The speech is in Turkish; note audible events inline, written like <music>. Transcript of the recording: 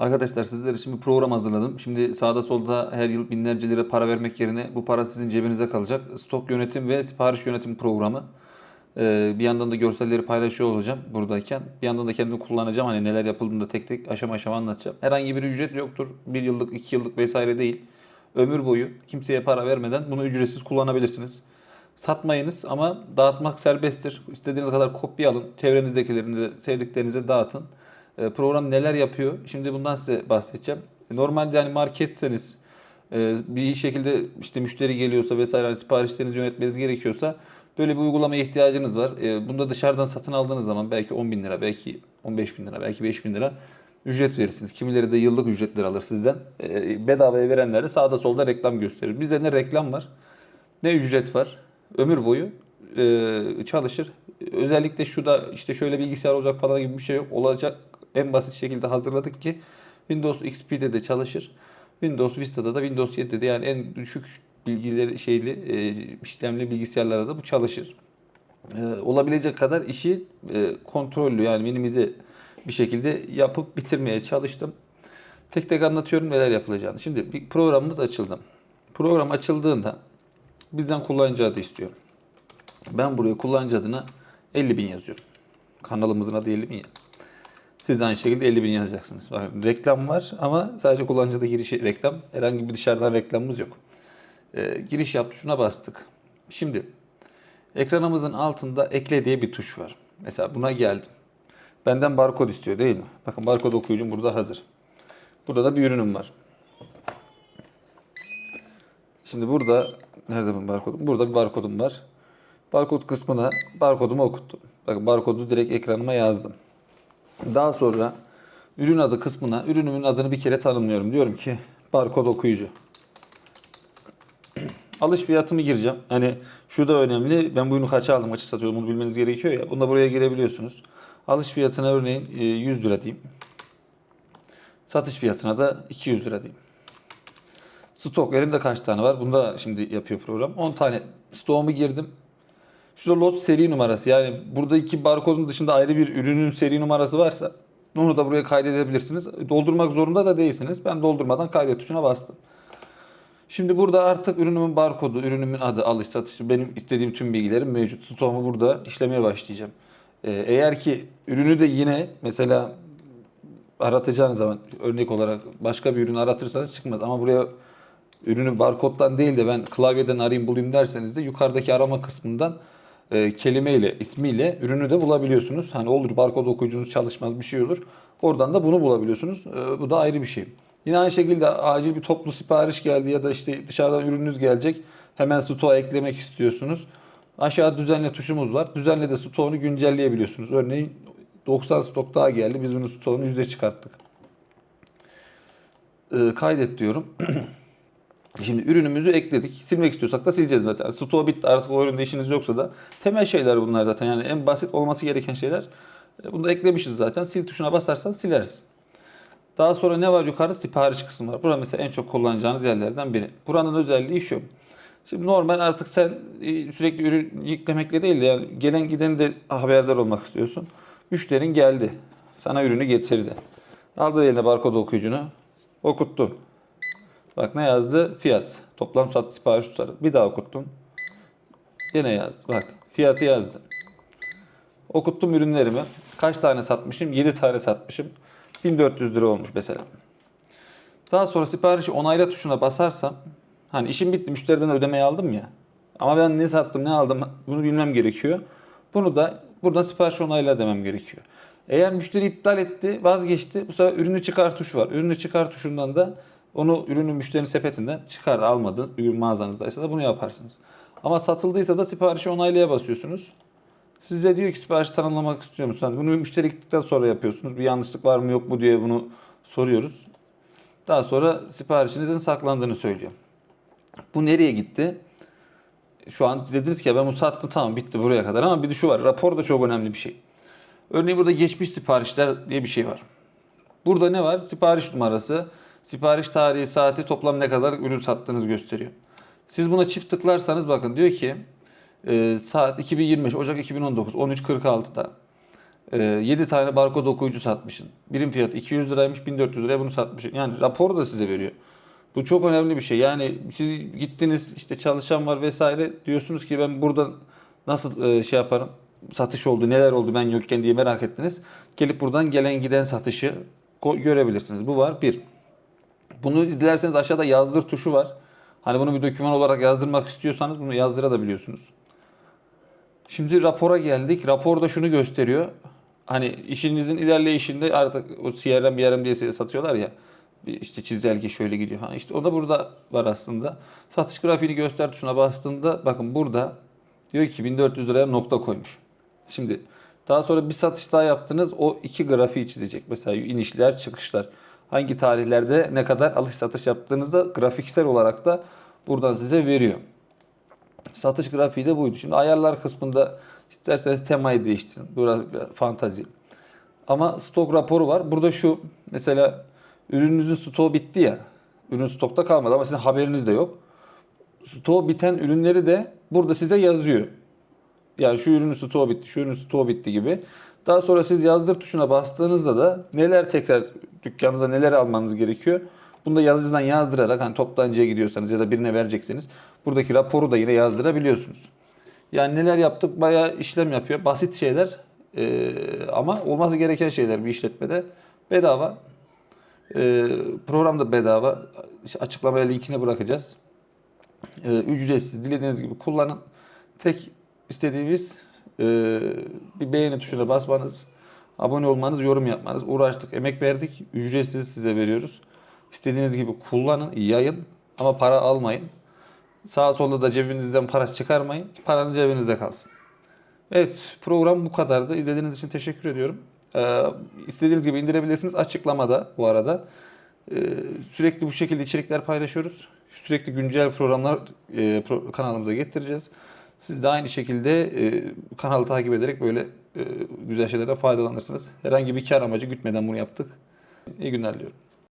Arkadaşlar sizler için bir program hazırladım. Şimdi sağda solda her yıl binlerce lira para vermek yerine bu para sizin cebinize kalacak. Stok yönetim ve sipariş yönetim programı. Ee, bir yandan da görselleri paylaşıyor olacağım buradayken. Bir yandan da kendim kullanacağım. Hani neler yapıldığını da tek tek aşama aşama anlatacağım. Herhangi bir ücret yoktur. Bir yıllık, iki yıllık vesaire değil. Ömür boyu kimseye para vermeden bunu ücretsiz kullanabilirsiniz. Satmayınız ama dağıtmak serbesttir. İstediğiniz kadar kopya alın. Çevrenizdekilerini de sevdiklerinize dağıtın. E, Program neler yapıyor? Şimdi bundan size bahsedeceğim. Normalde yani marketseniz e, bir şekilde işte müşteri geliyorsa vesaire hani siparişlerinizi yönetmeniz gerekiyorsa böyle bir uygulamaya ihtiyacınız var. E, Bunu da dışarıdan satın aldığınız zaman belki 10 bin lira, belki 15 bin lira, belki 5 bin lira ücret verirsiniz. Kimileri de yıllık ücretler alır sizden. E, Bedavaya verenler de sağda solda reklam gösterir. Bizde ne reklam var ne ücret var. Ömür boyu e, çalışır. Özellikle şu da işte şöyle bilgisayar olacak falan gibi bir şey yok. Olacak en basit şekilde hazırladık ki Windows XP'de de çalışır. Windows Vista'da da Windows 7'de de yani en düşük bilgileri şeyli e, işlemli bilgisayarlarda da bu çalışır. E, olabilecek kadar işi e, kontrollü yani minimize bir şekilde yapıp bitirmeye çalıştım. Tek tek anlatıyorum neler yapılacağını. Şimdi bir programımız açıldı. Program açıldığında bizden kullanıcı adı istiyor. Ben buraya kullanıcı adına 50 bin yazıyorum. Kanalımızın adı 50 bin ya. Siz de aynı şekilde 50 bin yazacaksınız. Bakın reklam var ama sadece kullanıcıda girişi reklam. Herhangi bir dışarıdan reklamımız yok. Ee, giriş yap tuşuna bastık. Şimdi ekranımızın altında ekle diye bir tuş var. Mesela buna geldim. Benden barkod istiyor değil mi? Bakın barkod okuyucum burada hazır. Burada da bir ürünüm var. Şimdi burada nerede bu barkodum? Burada bir barkodum var. Barkod kısmına barkodumu okuttum. Bakın barkodu direkt ekranıma yazdım. Daha sonra ürün adı kısmına ürünümün adını bir kere tanımlıyorum. Diyorum ki barkod okuyucu. <clears throat> Alış fiyatımı gireceğim. Hani şu da önemli. Ben bu ürünü kaça aldım, kaça satıyorum bunu bilmeniz gerekiyor ya. Bunu da buraya girebiliyorsunuz. Alış fiyatına örneğin e, 100 lira diyeyim. Satış fiyatına da 200 lira diyeyim. Stok elimde kaç tane var? Bunda şimdi yapıyor program. 10 tane stoğumu girdim. Şurada lot seri numarası yani buradaki barkodun dışında ayrı bir ürünün seri numarası varsa onu da buraya kaydedebilirsiniz. Doldurmak zorunda da değilsiniz. Ben doldurmadan kaydet tuşuna bastım. Şimdi burada artık ürünümün barkodu, ürünümün adı, alış satışı, benim istediğim tüm bilgilerim mevcut. Stoğumu burada işlemeye başlayacağım. Ee, eğer ki ürünü de yine mesela aratacağınız zaman örnek olarak başka bir ürün aratırsanız çıkmaz. Ama buraya ürünü barkoddan değil de ben klavyeden arayayım bulayım derseniz de yukarıdaki arama kısmından e, kelimeyle, ismiyle ürünü de bulabiliyorsunuz. Hani olur barkod okuyucunuz çalışmaz bir şey olur. Oradan da bunu bulabiliyorsunuz. E, bu da ayrı bir şey. Yine aynı şekilde acil bir toplu sipariş geldi ya da işte dışarıdan ürününüz gelecek. Hemen stoğa eklemek istiyorsunuz. Aşağı düzenle tuşumuz var. Düzenle de stoğunu güncelleyebiliyorsunuz. Örneğin 90 stok daha geldi. Biz bunu stoğunu 100'e çıkarttık. E, kaydet diyorum. <clears throat> Şimdi ürünümüzü ekledik. Silmek istiyorsak da sileceğiz zaten. Stoğu bitti artık o üründe işiniz yoksa da temel şeyler bunlar zaten. Yani en basit olması gereken şeyler. E, Bunu da eklemişiz zaten. Sil tuşuna basarsan silersin. Daha sonra ne var yukarıda? Sipariş kısmı var. Burası mesela en çok kullanacağınız yerlerden biri. Buranın özelliği şu. Şimdi normal artık sen e, sürekli ürün yüklemekle değil de yani gelen giden de haberdar olmak istiyorsun. Müşterin geldi. Sana ürünü getirdi. Aldı eline barkod okuyucunu. Okuttun. Bak ne yazdı? Fiyat. Toplam sat sipariş tutarı. Bir daha okuttun. Yine yazdı. Bak fiyatı yazdı. Okuttum ürünlerimi. Kaç tane satmışım? 7 tane satmışım. 1400 lira olmuş mesela. Daha sonra siparişi onayla tuşuna basarsam hani işim bitti müşteriden ödemeyi aldım ya. Ama ben ne sattım ne aldım bunu bilmem gerekiyor. Bunu da buradan sipariş onayla demem gerekiyor. Eğer müşteri iptal etti, vazgeçti. Bu sefer ürünü çıkar tuşu var. Ürünü çıkar tuşundan da onu ürünü müşterinin sepetinden çıkar almadı. Ürün mağazanızdaysa da bunu yaparsınız. Ama satıldıysa da siparişi onaylaya basıyorsunuz. Size diyor ki sipariş tanımlamak istiyor musun? Bunu müşteri gittikten sonra yapıyorsunuz. Bir yanlışlık var mı yok mu diye bunu soruyoruz. Daha sonra siparişinizin saklandığını söylüyor. Bu nereye gitti? Şu an dediniz ki ben bunu sattım tamam bitti buraya kadar ama bir de şu var. Rapor da çok önemli bir şey. Örneğin burada geçmiş siparişler diye bir şey var. Burada ne var? Sipariş numarası, sipariş tarihi, saati, toplam ne kadar ürün sattığınız gösteriyor. Siz buna çift tıklarsanız bakın diyor ki e, saat 2025 Ocak 2019 13.46'da 7 tane barkod okuyucu satmışsın. Birim fiyatı 200 liraymış 1400 liraya bunu satmışsın. Yani raporu da size veriyor. Bu çok önemli bir şey. Yani siz gittiniz işte çalışan var vesaire diyorsunuz ki ben buradan nasıl e, şey yaparım? Satış oldu, neler oldu ben yokken diye merak ettiniz. Gelip buradan gelen giden satışı görebilirsiniz. Bu var bir. Bunu dilerseniz aşağıda yazdır tuşu var. Hani bunu bir doküman olarak yazdırmak istiyorsanız bunu yazdırabiliyorsunuz. Şimdi rapora geldik. Raporda şunu gösteriyor. Hani işinizin ilerleyişinde artık o CRM, BRM diye satıyorlar ya. İşte çizelge şöyle gidiyor falan. İşte o da burada var aslında. Satış grafiğini göster tuşuna bastığında bakın burada diyor ki 1400 liraya nokta koymuş. Şimdi daha sonra bir satış daha yaptınız. O iki grafiği çizecek. Mesela inişler, çıkışlar. Hangi tarihlerde ne kadar alış satış yaptığınızda grafiksel olarak da buradan size veriyor. Satış grafiği de buydu. Şimdi ayarlar kısmında isterseniz temayı değiştirin. Biraz, fantazi. Ama stok raporu var. Burada şu mesela ürününüzün stoğu bitti ya. Ürün stokta kalmadı ama sizin haberiniz de yok. Stoğu biten ürünleri de burada size yazıyor. Yani şu ürünün stoğu bitti, şu ürünün stoğu bitti gibi. Daha sonra siz yazdır tuşuna bastığınızda da neler tekrar dükkanınıza neler almanız gerekiyor. Bunu da yazıcıdan yazdırarak hani toptancıya gidiyorsanız ya da birine verecekseniz buradaki raporu da yine yazdırabiliyorsunuz. Yani neler yaptık bayağı işlem yapıyor. Basit şeyler eee, ama olması gereken şeyler bir işletmede. Bedava. Eee program da bedava. Açıklamaya linkini bırakacağız. Eee, ücretsiz. Dilediğiniz gibi kullanın. Tek istediğimiz eee, bir beğeni tuşuna basmanız, abone olmanız, yorum yapmanız. Uğraştık, emek verdik. Ücretsiz size veriyoruz. İstediğiniz gibi kullanın, yayın ama para almayın. Sağa solda da cebinizden para çıkarmayın. Paranız cebinizde kalsın. Evet program bu kadardı. İzlediğiniz için teşekkür ediyorum. Ee, istediğiniz gibi indirebilirsiniz. Açıklamada bu arada. Ee, sürekli bu şekilde içerikler paylaşıyoruz. Sürekli güncel programlar e, pro- kanalımıza getireceğiz. Siz de aynı şekilde e, kanalı takip ederek böyle e, güzel şeylerden faydalanırsınız. Herhangi bir kar amacı gütmeden bunu yaptık. İyi günler diliyorum.